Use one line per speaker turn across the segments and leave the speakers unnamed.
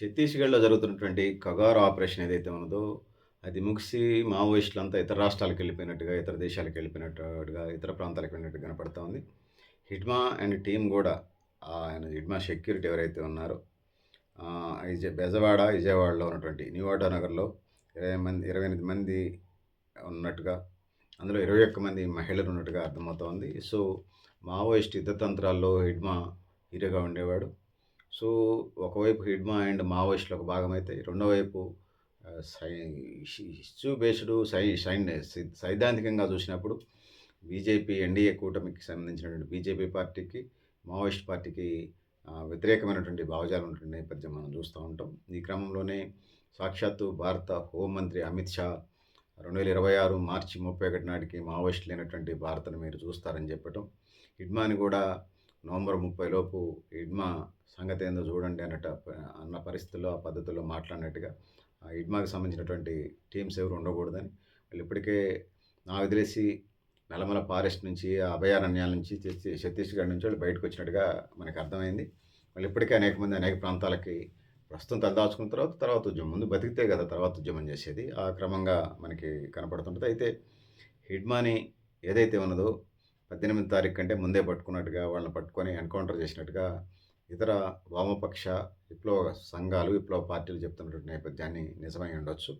ఛత్తీస్‌గఢ్‌లో జరుగుతున్నటువంటి కగార్ ఆపరేషన్ ఏదైతే ఉన్నదో, అది ముగిసి మావోయిస్టులంతా ఇతర రాష్ట్రాలకు వెళ్ళిపోయినట్టుగా ఇతర దేశాలకు వెళ్ళిపోయినట్టుగా ఇతర ప్రాంతాలకు వెళ్ళినట్టు కనపడతా ఉంది. హిడ్మా అండ్ టీమ్ కూడా ఆయన హిడ్మా సెక్యూరిటీ ఎవరైతే ఉన్నారో ఆహ్, ఇజ బెజవాడ, విజయవాడలో ఉన్నటువంటి న్యూ నగర్‌లో 20 మంది 28 మంది ఉన్నట్టుగా, అందులో 21 మంది మహిళలు ఉన్నట్టుగా అర్థమవుతోంది. సో, మావోయిస్ట్ యుద్ధతంత్రాల్లో హిడ్మా హీరోగా ఉండేవాడు. సో, ఒకవైపు హిడ్మా అండ్ మావోయిస్టులు ఒక భాగమైతే, రెండో వైపు సై ఇష్యూ బేస్డ్ సై సైన్ సైద్ధాంతికంగా చూసినప్పుడు బీజేపీ, ఎన్‌డీఏ కూటమికి సంబంధించినటువంటి బీజేపీ పార్టీకి, మావోయిస్ట్ పార్టీకి వ్యతిరేకమైనటువంటి భావజాలం ఉన్నటువంటి నేపథ్యం మనం చూస్తూ ఉంటాం. ఈ క్రమంలోనే సాక్షాత్తు భారత హోంమంత్రి అమిత్ షా 2026 మార్చి 31 నాటికి మావోయిస్ట్ లేనటువంటి భారత్‌ను మీరు చూస్తారని చెప్పటం. హిడ్మాని కూడా నవంబర్ 30 లోపు ఇడ్మా సంగతి ఏందో చూడండి అన్నట్టు అన్న పరిస్థితుల్లో, ఆ పద్ధతుల్లో మాట్లాడినట్టుగా ఆ సంబంధించినటువంటి టీమ్స్ ఎవరు ఉండకూడదని, వాళ్ళు ఇప్పటికే నాకు తెలిసి నలమల ఫారెస్ట్ నుంచి, అభయారణ్యాల నుంచి, ఛత్తీస్‌గఢ్ నుంచి వాళ్ళు బయటకొచ్చినట్టుగా మనకు అర్థమైంది. వాళ్ళు ఇప్పటికే అనేక మంది అనేక ప్రాంతాలకి ప్రస్తుతం తలదాచుకున్న తర్వాత, తర్వాత ఉద్యమం. ముందు బతికితే కదా తర్వాత ఉద్యమం చేసేది. ఆ క్రమంగా మనకి కనపడుతుంటుంది అయితే హిడ్మాని ఏదైతే ఉన్నదో 18 తారీఖు కంటే ముందే పట్టుకున్నట్టుగా, వాళ్ళని పట్టుకొని ఎన్‌కౌంటర్ చేసినట్టుగా ఇతర వామపక్ష విప్లవ సంఘాలు, విప్లవ పార్టీలు చెప్తున్నటువంటి నేపథ్యాన్ని నిజమై ఉండొచ్చు.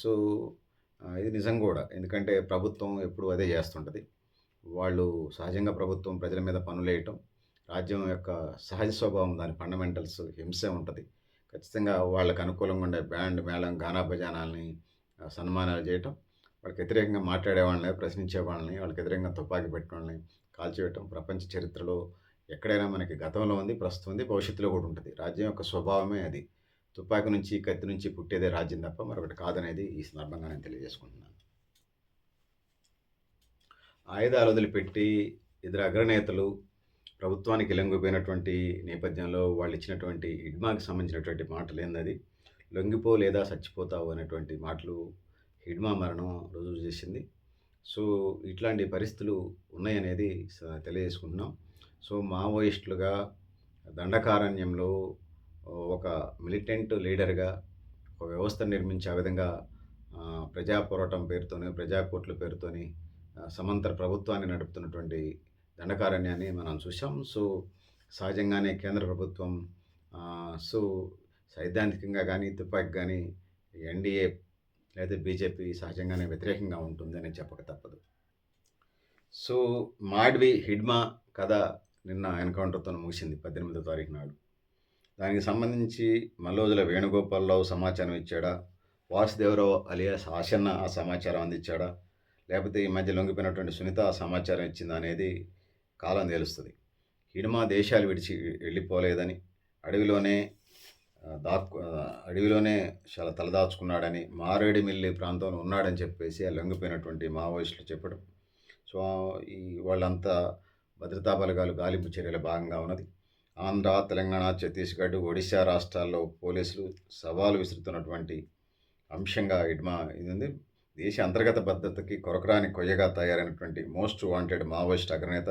సో, ఇది నిజం కూడా ఎందుకంటే ప్రభుత్వం ఎప్పుడు అదే చేస్తుంటది. వాళ్ళు సహజంగా ప్రభుత్వం ప్రజల మీద పనులేయటం రాజ్యం యొక్క సహజ స్వభావం దాని ఫండమెంటల్స్ హింసే ఉంటుంది ఖచ్చితంగా వాళ్ళకు అనుకూలంగా ఉండే బ్యాండ్, మేళం, గానా బజానాల్ని సన్మానాలు చేయటం, వాళ్ళకి వ్యతిరేకంగా మాట్లాడే వాళ్ళని, ప్రశ్నించే వాళ్ళని, వాళ్ళకి వ్యతిరేకంగా తుపాకీ పెట్టినోళ్ళని కాల్చివేయటం ప్రపంచ చరిత్రలో ఎక్కడైనా మనకి గతంలో ఉంది, ప్రస్తుతం ఉంది, భవిష్యత్తులో కూడా ఉంటుంది రాజ్యం యొక్క స్వభావమే అది. తుపాకీ నుంచి, కత్తి నుంచి పుట్టేదే రాజ్యం తప్ప మరొకటి కాదనేది ఈ సందర్భంగా నేను తెలియజేసుకుంటున్నాను. ఆయుధాలు వదిలిపెట్టి ఇద్దరు అగ్రనేతలు ప్రభుత్వానికి లొంగిపోయినటువంటి నేపథ్యంలో వాళ్ళు ఇచ్చినటువంటి హిడ్మాకి సంబంధించినటువంటి మాటలు ఏందది లొంగిపో లేదా చచ్చిపోతావు అనేటువంటి మాటలు హిడ్మా మరణం రుజువు చేసింది. సో, ఇట్లాంటి పరిస్థితులు ఉన్నాయనేది స తెలియజేసుకుంటున్నాం. సో, మావోయిస్టులుగా దండకారణ్యంలో ఒక మిలిటెంట్ లీడర్‌గా ఒక వ్యవస్థను నిర్మించే విధంగా ప్రజా పోరాటం పేరుతోనే ప్రజా పేరుతోని సమంతర ప్రభుత్వాన్ని నడుపుతున్నటువంటి దండకారణ్యాన్ని మనం చూసాం. సో, సహజంగానే కేంద్ర ప్రభుత్వం సో, సైద్ధాంతికంగా కానీ తుపాకి కానీ ఎన్‌డీఏ లేదా బీజేపీ సహజంగానే వ్యతిరేకంగా ఉంటుందని చెప్పక తప్పదు. సో, మాడ్వి హిడ్మా కథ నిన్న ఎన్కౌంటర్తో ముగిసింది 18వ తారీఖు నాడు. దానికి సంబంధించి మల్లోజుల వేణుగోపాలరావు సమాచారం ఇచ్చాడా? వాసుదేవరావు అలియాస్ ఆశన్న ఆ సమాచారం అందించాడా? లేకపోతే ఈ మధ్య లొంగిపోయినటువంటి సునీత ఆ సమాచారం ఇచ్చిందా అనేది కాలం తెలుస్తుంది హిడ్మా దేశాలు విడిచి వెళ్ళిపోలేదని, అడవిలోనే దాక్కు అడవిలోనే చాలా తలదాచుకున్నాడని, మారేడుమిల్లి ప్రాంతంలో ఉన్నాడని చెప్పేసి ఆ లొంగిపోయినటువంటి మావోయిస్టులు చెప్పడం. సో, ఈ వాళ్ళంతా భద్రతా బలగాలు గాలింపు చర్యల భాగంగా ఉన్నది. ఆంధ్ర, తెలంగాణ, ఛత్తీస్‌గఢ్, ఒడిశా రాష్ట్రాల్లో పోలీసులు సవాలు విసురుతున్నటువంటి అంశంగా హిడ్మా ఇది ఉంది. దేశ అంతర్గత భద్రతకి కొరకరాని కొయ్యగా తయారైనటువంటి మోస్ట్ వాంటెడ్ మావోయిస్ట్ అగ్రనేత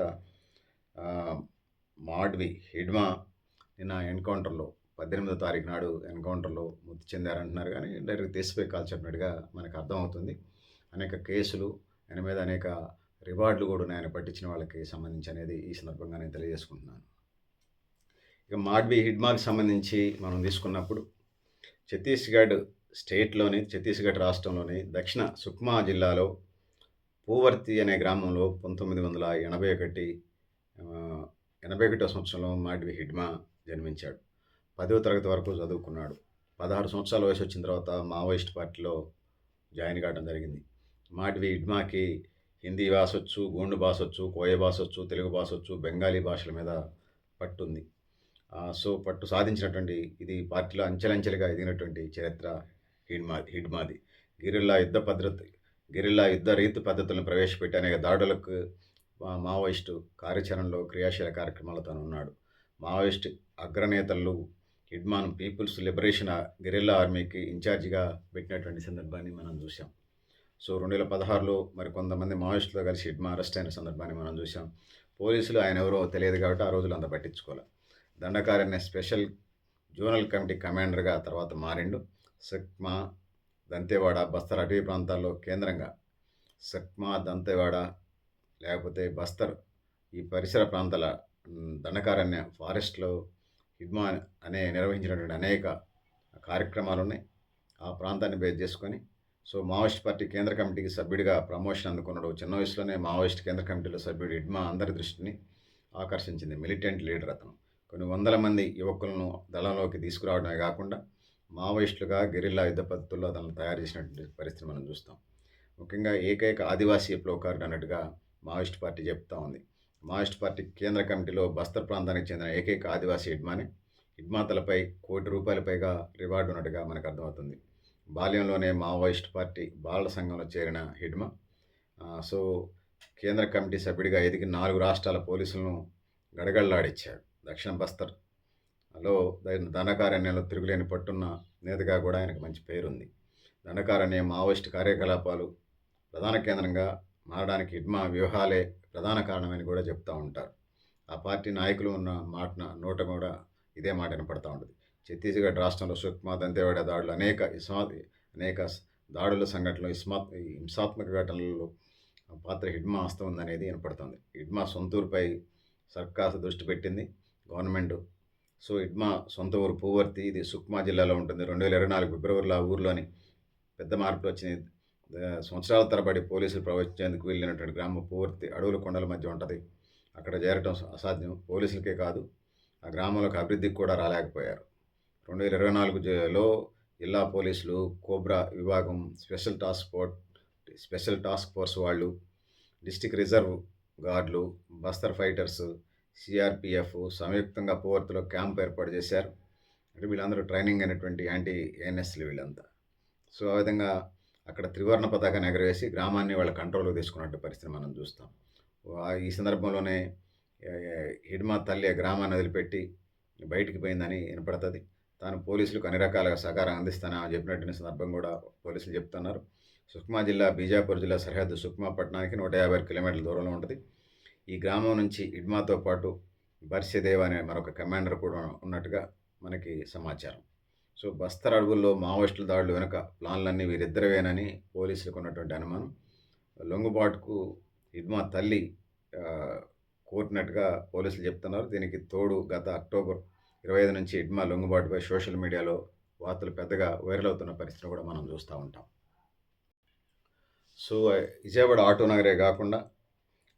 మాడ్వి హిడ్మా నిన్న ఎన్‌కౌంటర్‌లో 18వ తారీఖు నాడు ఎన్‌కౌంటర్‌లో మృతి చెందారంటున్నారు కానీ డైరెక్ట్ తీసిపోయి కాల్చినట్టుగా మనకు అర్థమవుతుంది. అనేక కేసులు, ఆయన మీద అనేక రివార్డులు కూడా ఉన్నాయి. ఆయన పట్టించిన వాళ్ళకి సంబంధించి అనేది ఈ సందర్భంగా నేను తెలియజేసుకుంటున్నాను. ఇక మాడ్వి హిడ్మాకి సంబంధించి మనం తీసుకున్నప్పుడు ఛత్తీస్‌గఢ్ స్టేట్‌లోని, ఛత్తీస్‌గఢ్ రాష్ట్రంలోని దక్షిణ సుక్మా జిల్లాలో పూవర్తి అనే గ్రామంలో పంతొమ్మిది వందల ఎనభై ఒకటి ఎనభై ఒకటో సంవత్సరంలో మాడ్వి హిడ్మా జన్మించాడు. పదవ తరగతి వరకు చదువుకున్నాడు. 16 సంవత్సరాల వయసు వచ్చిన తర్వాత మావోయిస్ట్ పార్టీలో జాయిన్ కావడం జరిగింది. మాటివి ఇడ్మాకి హిందీ భాషొచ్చు, గోండు భాషొచ్చు, కోయ భాషొచ్చు, తెలుగు భాషొచ్చు, బెంగాలీ భాషల మీద పట్టుంది. సో, పట్టు సాధించినటువంటి ఇది పార్టీలో అంచెలంచెలుగా ఎదిగినటువంటి చరిత్ర హిడ్మా హిడ్మాది. గిరిల్లా యుద్ధ పద్ధతి గిరిల్లా యుద్ధ రీతి పద్ధతులను ప్రవేశపెట్టి అనేక దాడులకు మావోయిస్టు కార్యాచరణలో క్రియాశీల కార్యక్రమాలు తను ఉన్నాడు. మావోయిస్ట్ అగ్రనేతలు హిడ్మాన్ పీపుల్స్ లిబరేషన్ గెరిల్లా ఆర్మీకి ఇన్ఛార్జిగా పెట్టినటువంటి సందర్భాన్ని మనం చూసాం. సో, 2016లో మరి కొంతమంది మావోయిస్టులతో కలిసి హిడ్మా అరెస్ట్ అయిన సందర్భాన్ని మనం చూసాం. పోలీసులు ఆయన ఎవరో తెలియదు కాబట్టి ఆ రోజులు అంత పట్టించుకోలే. దండకారణ్య స్పెషల్ జోనల్ కమిటీ కమాండర్గా తర్వాత మారిండు సక్మా దంతేవాడ బస్తర్ అటవీ ప్రాంతాల్లో కేంద్రంగా సక్మా దంతేవాడ లేకపోతే బస్తర్ ఈ పరిసర ప్రాంతాల దండకారణ్య ఫారెస్ట్లో హిడ్మా అనే నిర్వహించినటువంటి అనేక కార్యక్రమాలు ఉన్నాయి ఆ ప్రాంతాన్ని బేస్ చేసుకొని సో మావోయిస్ట్ పార్టీ కేంద్ర కమిటీకి సభ్యుడిగా ప్రమోషన్ అందుకున్నాడు. చిన్న వయసులోనే మావోయిస్ట్ కేంద్ర కమిటీలో సభ్యుడు ఇడ్మా అందరి దృష్టిని ఆకర్షించింది. మిలిటెంట్ లీడర్ అతను. కొన్ని వందల మంది యువకులను దళంలోకి తీసుకురావడమే కాకుండా మావోయిస్టులుగా గెరిల్లా యుద్ధ పద్ధతుల్లో అతను తయారు చేసినటువంటి పరిస్థితి మనం చూస్తాం. ముఖ్యంగా ఏకైక ఆదివాసీ ప్లోకార్డ్ అన్నట్టుగా మావోయిస్ట్ పార్టీ చెప్తా ఉంది. మాయిస్ట్ పార్టీ కేంద్ర కమిటీలో బస్తర్ ప్రాంతానికి చెందిన ఏకైక ఆదివాసీ హిడ్మానే హిడ్మాతలపై కోటి రూపాయల పైగా రివార్డు ఉన్నట్టుగా మనకు అర్థమవుతుంది. బాల్యంలోనే మావోయిస్ట్ పార్టీ బాలల సంఘంలో చేరిన హిడ్మా సో కేంద్ర కమిటీ సభ్యుడిగా ఎదిగి నాలుగు రాష్ట్రాల పోలీసులను గడగడలాడిచ్చాడు. దక్షిణ బస్తర్లో దండకారణ్యంలో తిరుగులేని పట్టున్న నేతగా కూడా ఆయనకు మంచి పేరుంది. దండకారణ్యం మావోయిస్ట్ కార్యకలాపాలు ప్రధాన కేంద్రంగా మారడానికి ఇడ్మా వ్యూహాలే ప్రధాన కారణమని కూడా చెప్తూ ఉంటారు. ఆ పార్టీ నాయకులు ఉన్న మాట నోట కూడా ఇదే మాట వినపడతా ఉంటుంది. ఛత్తీస్గఢ్ రాష్ట్రంలో సుక్మా దంతేవాడ దాడులు అనేక ఇస్మా అనేక దాడుల సంఘటనలు ఇస్మాత్ హింసాత్మక ఘటనలలో పాత్ర హిడ్మా హస్తం ఉందనేది వినపడుతుంది. హిడ్మా సొంతూరుపై సర్కార్ దృష్టి పెట్టింది. గవర్నమెంట్ సో హిడ్మా సొంత ఊరు పూవర్తి ఇది సుక్మా జిల్లాలో ఉంటుంది. రెండు వేల ఇరవై నాలుగు ఫిబ్రవరిలో ఆ ఊర్లోని పెద్ద మార్పులు వచ్చినాయి. సంవత్సరాల తరబడి పోలీసులు ప్రవేశించేందుకు వెళ్ళినటువంటి గ్రామం పూర్తి అడవుల కొండల మధ్య ఉంటుంది. అక్కడ చేరటం అసాధ్యం. పోలీసులకే కాదు ఆ గ్రామంలోకి అభివృద్ధికి కూడా రాలేకపోయారు. రెండు వేల ఇరవై నాలుగులో జిల్లా పోలీసులు కోబ్రా విభాగం special task force special task force వాళ్ళు డిస్టిక్ రిజర్వ్ గార్డులు బస్తర్ ఫైటర్స్ సిఆర్పిఎఫ్ సంయుక్తంగా పోవర్తిలో క్యాంప్ ఏర్పాటు చేశారు. అంటే వీళ్ళందరూ ట్రైనింగ్ అయినటువంటి యాంటీ ఎన్ఎస్లు వీళ్ళంతా. సో ఆ విధంగా అక్కడ త్రివర్ణ పతాకాన్ని ఎగరవేసి గ్రామాన్ని వాళ్ళ కంట్రోల్కి తీసుకున్నట్టు పరిస్థితి మనం చూస్తాం. ఆ- ఈ సందర్భంలోనే హిడ్మా తల్లి ఆ గ్రామాన్ని వదిలిపెట్టి బయటికి పోయిందని వినపడుతుంది. తాను పోలీసులకు అన్ని రకాలుగా సహకారం అందిస్తానని చెప్పినట్టు సందర్భం కూడా పోలీసులు చెప్తున్నారు. సుక్మా జిల్లా బీజాపూర్ జిల్లా సరిహద్దు సుక్మా పట్టణానికి నూట యాభై ఆరు కిలోమీటర్ల దూరంలో ఉంటుంది. ఈ గ్రామం నుంచి హిడ్మాతో పాటు బర్షదేవ్ అనే మరొక కమాండర్ కూడా ఉన్నట్టుగా మనకి సమాచారం. సో బస్తర్ అడవుల్లో మావోయిస్టుల దాడులు వెనుక ప్లాన్లన్నీ వీరిద్దరివేనని పోలీసులకు ఉన్నటువంటి అనుమానం. లొంగుబాటుకు హిడ్మా తల్లి కోరినట్టుగా పోలీసులు చెప్తున్నారు. దీనికి తోడు గత అక్టోబర్ ఇరవై ఐదు నుంచి హిడ్మా లొంగుబాటుపై సోషల్ మీడియాలో వార్తలు పెద్దగా వైరల్ అవుతున్న పరిస్థితిని కూడా మనం చూస్తూ ఉంటాం. సో విజయవాడ ఆటో నగరే కాకుండా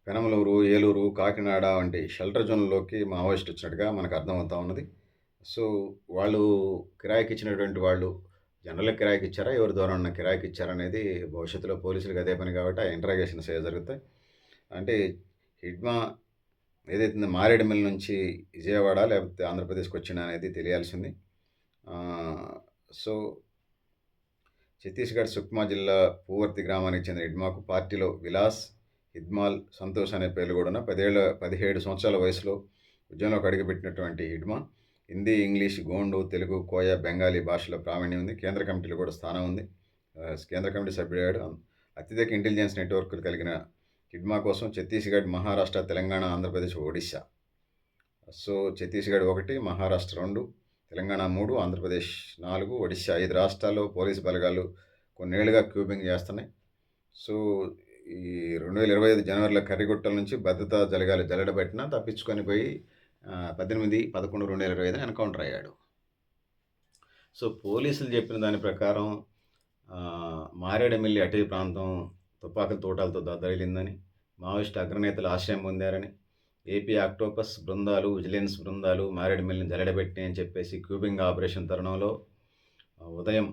పెనమలూరు ఏలూరు కాకినాడ వంటి షెల్టర్ జోన్లోకి మావోయిస్ట్ వచ్చినట్టుగా మనకు అర్థమవుతా ఉన్నది. సో వాళ్ళు కిరాయికి ఇచ్చినటువంటి వాళ్ళు జనరల్ కిరాయికి ఇచ్చారా ఎవరి ద్వారా ఉన్న కిరాయికి ఇచ్చారా అనేది భవిష్యత్తులో పోలీసులకు అదే పని కాబట్టి ఆ ఇంటరాగేషన్స్ ఏ జరుగుతాయి. అంటే హిడ్మా ఏదైతే మారేడుమిల్ నుంచి విజయవాడ లేకపోతే ఆంధ్రప్రదేశ్కి వచ్చిన అనేది తెలియాల్సింది. సో ఛత్తీస్గఢ్ సుక్మా జిల్లా పూవర్తి గ్రామానికి చెందిన హిడ్మాకు పార్టీలో విలాస్ హిద్మాల్ సంతోష్ అనే పేర్లు కూడా ఉన్న పదిహేడు సంవత్సరాల వయసులో ఉద్యోగంలోకి అడుగుపెట్టినటువంటి హిడ్మా. హిందీ ఇంగ్లీష్ గోండు తెలుగు కోయ బెంగాలీ భాషలో ప్రావీణ్యం ఉంది. కేంద్ర కమిటీలో కూడా స్థానం ఉంది. కేంద్ర కమిటీ సభ్యుడు అత్యధిక ఇంటెలిజెన్స్ నెట్వర్క్లు కలిగిన కిడ్మా కోసం ఛత్తీస్గఢ్ మహారాష్ట్ర తెలంగాణ ఆంధ్రప్రదేశ్ ఒడిశా. సో ఛత్తీస్గఢ్ ఒకటి మహారాష్ట్ర రెండు తెలంగాణ మూడు ఆంధ్రప్రదేశ్ నాలుగు ఒడిశా ఐదు రాష్ట్రాల్లో పోలీసు బలగాలు కొన్నేళ్ళుగా క్యూబింగ్ చేస్తున్నాయి. సో ఈ రెండు వేల ఇరవై ఐదు జనవరిలో కర్రిగుట్టల నుంచి భద్రతా జలగాలు జల్లడబెట్టినా తప్పించుకొని పోయి పద్దెనిమిది పదకొండు రెండు వేల ఇరవై ఐదున ఎన్కౌంటర్ అయ్యాడు. సో పోలీసులు చెప్పిన దాని ప్రకారం ఆ, మారేడుమిల్లి అటవీ ప్రాంతం తుపాకుల తోటాలతో దద్దరిల్లిందని మావోయిస్ట్ అగ్రనేతలు ఆశ్రయం పొందారని ఏపీ ఆక్టోపస్ బృందాలు విజిలెన్స్ బృందాలు మారేడుమిల్లిని జల్లడబెట్టినాయి అని చెప్పేసి క్యూబింగ్ ఆపరేషన్ తరుణంలో ఉదయం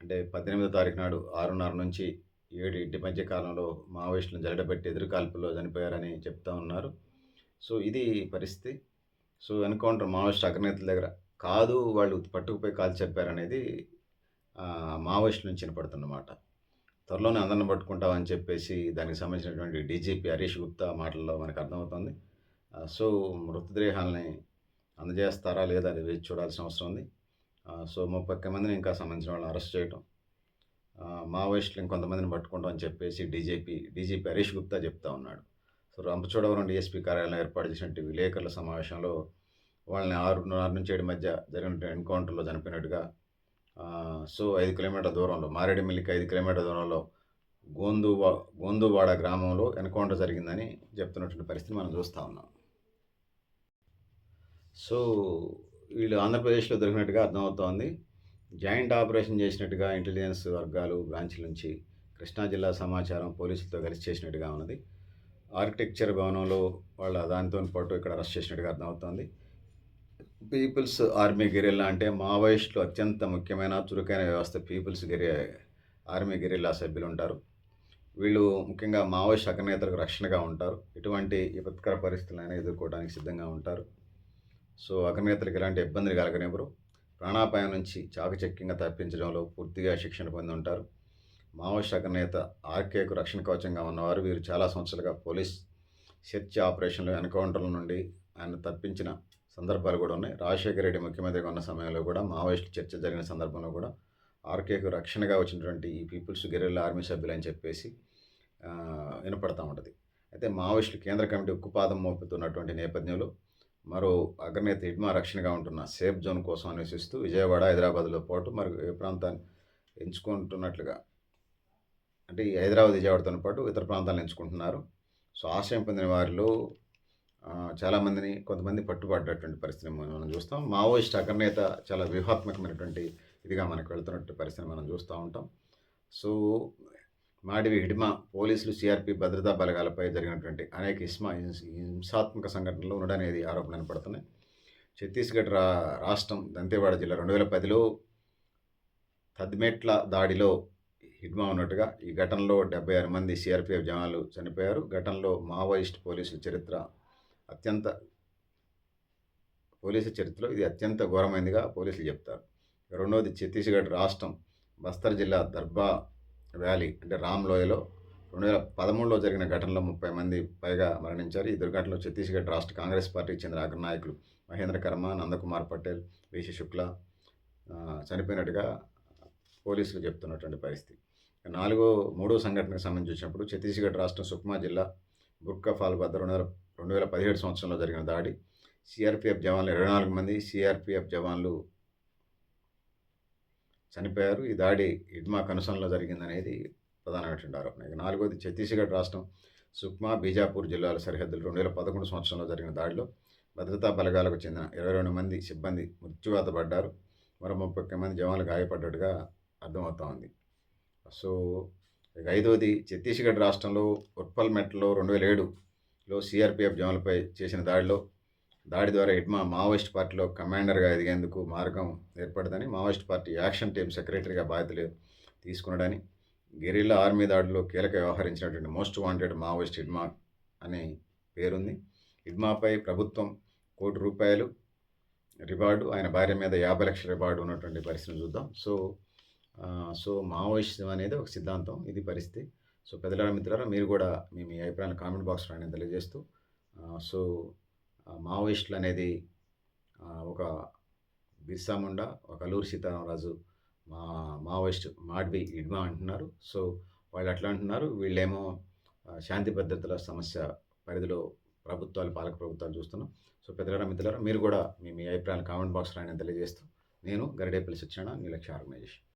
అంటే పద్దెనిమిదో తారీఖు నాడు ఆరున్నర నుంచి ఏడు ఇంటి మధ్య కాలంలో మావోయిస్టులను జల్లడబెట్టి ఎదురుకాల్పుల్లో చనిపోయారని చెప్తా ఉన్నారు. సో ఇది పరిస్థితి. సో ఎన్కౌంటర్ మావోయిస్ట్ అగ్రనేతల దగ్గర కాదు వాళ్ళు పట్టుకుపోయి కాల్ చెప్పారనేది మావోయిస్ట్ నుంచి వినపడుతుందన్నమాట. త్వరలోనే అందరిని పట్టుకుంటామని చెప్పేసి దానికి సంబంధించినటువంటి డీజీపీ హరీష్ గుప్తా మాటల్లో మనకు అర్థమవుతుంది. సో మృతదేహాలని అందజేస్తారా లేదా అది వేచి చూడాల్సిన అవసరం ఉంది. సో ముప్పై మందిని ఇంకా సంబంధించిన వాళ్ళని అరెస్ట్ చేయటం. మావోయిస్టులు ఇంకొంతమందిని పట్టుకుంటాం అని చెప్పేసి డీజీపీ డీజీపీ హరీష్ గుప్తా చెప్తా ఉన్నాడు. రంపచోడవరం డిఎస్పీ కార్యాలయం ఏర్పాటు చేసినటువంటి విలేకరుల సమావేశంలో వాళ్ళని ఆరున్నర నుంచి ఏడు మధ్య జరిగిన ఎన్కౌంటర్లో చనిపోయినట్టుగా సో ఐదు కిలోమీటర్ల దూరంలో మారేడుమిల్లికి ఐదు కిలోమీటర్ల దూరంలో గోందువా గోందువాడ గ్రామంలో ఎన్కౌంటర్ జరిగిందని చెప్తున్నటువంటి పరిస్థితి మనం చూస్తూ ఉన్నాం. సో వీళ్ళు ఆంధ్రప్రదేశ్లో దొరికినట్టుగా అర్థమవుతోంది. జాయింట్ ఆపరేషన్ చేసినట్టుగా ఇంటెలిజెన్స్ వర్గాలు బ్రాంచ్ల నుంచి కృష్ణా జిల్లా సమాచారం పోలీసులతో కలిసి చేసినట్టుగా ఉన్నది. ఆర్కిటెక్చర్ భవనంలో వాళ్ళ దానితో పాటు ఇక్కడ అరెస్ట్ చేసినట్టుగా అర్థమవుతోంది. పీపుల్స్ ఆర్మీ గెరిల్లా అంటే మావోయిస్టులు అత్యంత ముఖ్యమైన చురుకైన వ్యవస్థ పీపుల్స్ గెరి ఆర్మీ గెరిల్లా సభ్యులు ఉంటారు. వీళ్ళు ముఖ్యంగా మావోయిస్ట్ అగ్రనేతలకు రక్షణగా ఉంటారు. ఇటువంటి విపత్కర పరిస్థితులైనా ఎదుర్కోవడానికి సిద్ధంగా ఉంటారు. సో అగ్రనేతలకు ఎలాంటి ఇబ్బందులు కలగనివ్వరు. ప్రాణాపాయం నుంచి చాకచక్యంగా తప్పించడంలో పూర్తిగా శిక్షణ పొంది ఉంటారు మావోయిస్ట్ అగ్రనేత ఆర్కేకు రక్షణ కవచంగా ఉన్నవారు వీరు చాలా సంవత్సరాలుగా పోలీస్ సెర్చ్ ఆపరేషన్లు ఎన్కౌంటర్ల నుండి ఆయన తప్పించిన సందర్భాలు కూడా ఉన్నాయి. రాజశేఖర రెడ్డి ముఖ్యమంత్రిగా ఉన్న సమయంలో కూడా మావోయిస్ట్ చర్చ జరిగిన సందర్భంలో కూడా ఆర్కేకు రక్షణగా వచ్చినటువంటి ఈ పీపుల్స్ గెరిల్లా ఆర్మీ సభ్యులు అని చెప్పేసి వినపడతా ఉంటుంది. అయితే మావోయిస్టులు కేంద్ర కమిటీ ఉక్కుపాదం మోపుతున్నటువంటి నేపథ్యంలో మరో అగ్రనేత హిడ్మా రక్షణగా ఉంటున్న సేఫ్ జోన్ కోసం అన్వేషిస్తూ విజయవాడ హైదరాబాద్లో పాటు మరి ఏ ప్రాంతాన్ని ఎంచుకుంటున్నట్లుగా అంటే ఈ హైదరాబాద్ విజయవాడతో పాటు ఇతర ప్రాంతాలను ఎంచుకుంటున్నారు. సో ఆశ్రయం పొందిన వారిలో చాలామందిని కొంతమంది పట్టుబడ్డటువంటి పరిస్థితిని మనం మనం చూస్తాం. మావోయిస్ట్ అగ్రనేత చాలా వ్యూహాత్మకమైనటువంటి ఇదిగా మనకు వెళ్తున్నటువంటి పరిస్థితిని మనం చూస్తూ ఉంటాం. సో మాడివి హిడిమా పోలీసులు సిఆర్పి భద్రతా బలగాలపై జరిగినటువంటి అనేక హింసా హింసాత్మక సంఘటనలు ఉండడనేది ఆరోపణలు పడుతున్నాయి. ఛత్తీస్గఢ్ రా రాష్ట్రం దంతేవాడ జిల్లా రెండు వేల పదిలో తద్మెట్ల దాడిలో హిడ్మా ఉన్నట్టుగా ఈ ఘటనలో డెబ్బై ఆరు మంది సిఆర్పిఎఫ్ జవాన్లు చనిపోయారు. ఘటనలో మావోయిస్ట్ పోలీసుల చరిత్ర అత్యంత పోలీసు చరిత్రలో ఇది అత్యంత ఘోరమైనదిగా పోలీసులు చెప్తారు. రెండవది ఛత్తీస్గఢ్ రాష్ట్రం బస్తర్ జిల్లా దర్బా వ్యాలీ అంటే రామ్ లోయలో రెండు వేల పదమూడులో జరిగిన ఘటనలో ముప్పై మంది పైగా మరణించారు. ఈ దుర్ఘటనలో ఛత్తీస్గఢ్ రాష్ట్ర కాంగ్రెస్ పార్టీకి చెందిన అగ్రనాయకులు మహేంద్ర కర్మ నందకుమార్ పటేల్ విశి శుక్లా చనిపోయినట్టుగా పోలీసులు చెప్తున్నటువంటి పరిస్థితి. నాలుగో మూడో సంఘటనకు సంబంధించి వచ్చినప్పుడు ఛత్తీస్గఢ్ రాష్ట్రం సుక్మా జిల్లా బుర్కాఫాల్ వద్ద రెండు వేల రెండు వేల పదిహేడు సంవత్సరంలో జరిగిన దాడి. సిఆర్పిఎఫ్ జవాన్లు ఇరవై నాలుగు మంది సిఆర్పిఎఫ్ జవాన్లు చనిపోయారు. ఈ దాడి ఇడ్మా కనుసంలో జరిగిందనేది ప్రధానమైనటువంటి ఆరోపణ. ఇక నాలుగోది ఛత్తీస్గఢ్ రాష్ట్రం సుక్మా బీజాపూర్ జిల్లాల సరిహద్దులు రెండు వేల పదకొండు సంవత్సరంలో జరిగిన దాడిలో భద్రతా బలగాలకు చెందిన ఇరవై రెండు మంది సిబ్బంది మృత్యువాత పడ్డారు. మరో ముప్పై మంది జవాన్లు గాయపడ్డట్టుగా అర్థమవుతా ఉంది. సో ఇక ఐదోది ఛత్తీస్గఢ్ రాష్ట్రంలో ఉత్పల్ మెట్లో రెండు వేల ఏడులో సిఆర్పిఎఫ్ జవాన్లపై చేసిన దాడిలో దాడి ద్వారా ఇడ్మా మావోయిస్ట్ పార్టీలో కమాండర్గా ఎదిగేందుకు మార్గం ఏర్పడదని మావోయిస్ట్ పార్టీ యాక్షన్ టీం సెక్రటరీగా బాధ్యతలు తీసుకున్నాడని గెరిల్లా ఆర్మీ దాడిలో కీలక వ్యవహరించినటువంటి మోస్ట్ వాంటెడ్ మావోయిస్ట్ ఇడ్మా అనే పేరుంది. ఇడ్మాపై ప్రభుత్వం కోటి రూపాయలు రివార్డు ఆయన భార్య మీద యాభై లక్షల రివార్డు ఉన్నటువంటి పరిస్థితిని చూద్దాం. సో సో మావోయిజం అనేది ఒక సిద్ధాంతం ఇది పరిస్థితి. సో పెద్దల మిత్రులారా మీరు కూడా మీ మీ అభిప్రాయాలు కామెంట్ బాక్స్లో నేను తెలియజేస్తూ సో మావోయిస్టులు అనేది ఒక బిర్సా ముండా ఒక అల్లూరు సీతారామరాజు మా మావోయిస్ట్ మాడ్బి ఇడ్మా అంటున్నారు. సో వాళ్ళు అట్లా అంటున్నారు. వీళ్ళేమో శాంతి భద్రతల సమస్య పరిధిలో ప్రభుత్వాలు పాలక ప్రభుత్వాలు చూస్తున్నాం. సో పెద్దల మిత్రులారా మీరు కూడా మీ మీ అభిప్రాయాలు కామెంట్ బాక్స్లో నేను తెలియజేస్తూ నేను గరిడేపల్లి సత్యనారాయణ మీ లక్ష్య ఆర్గనైజేషన్.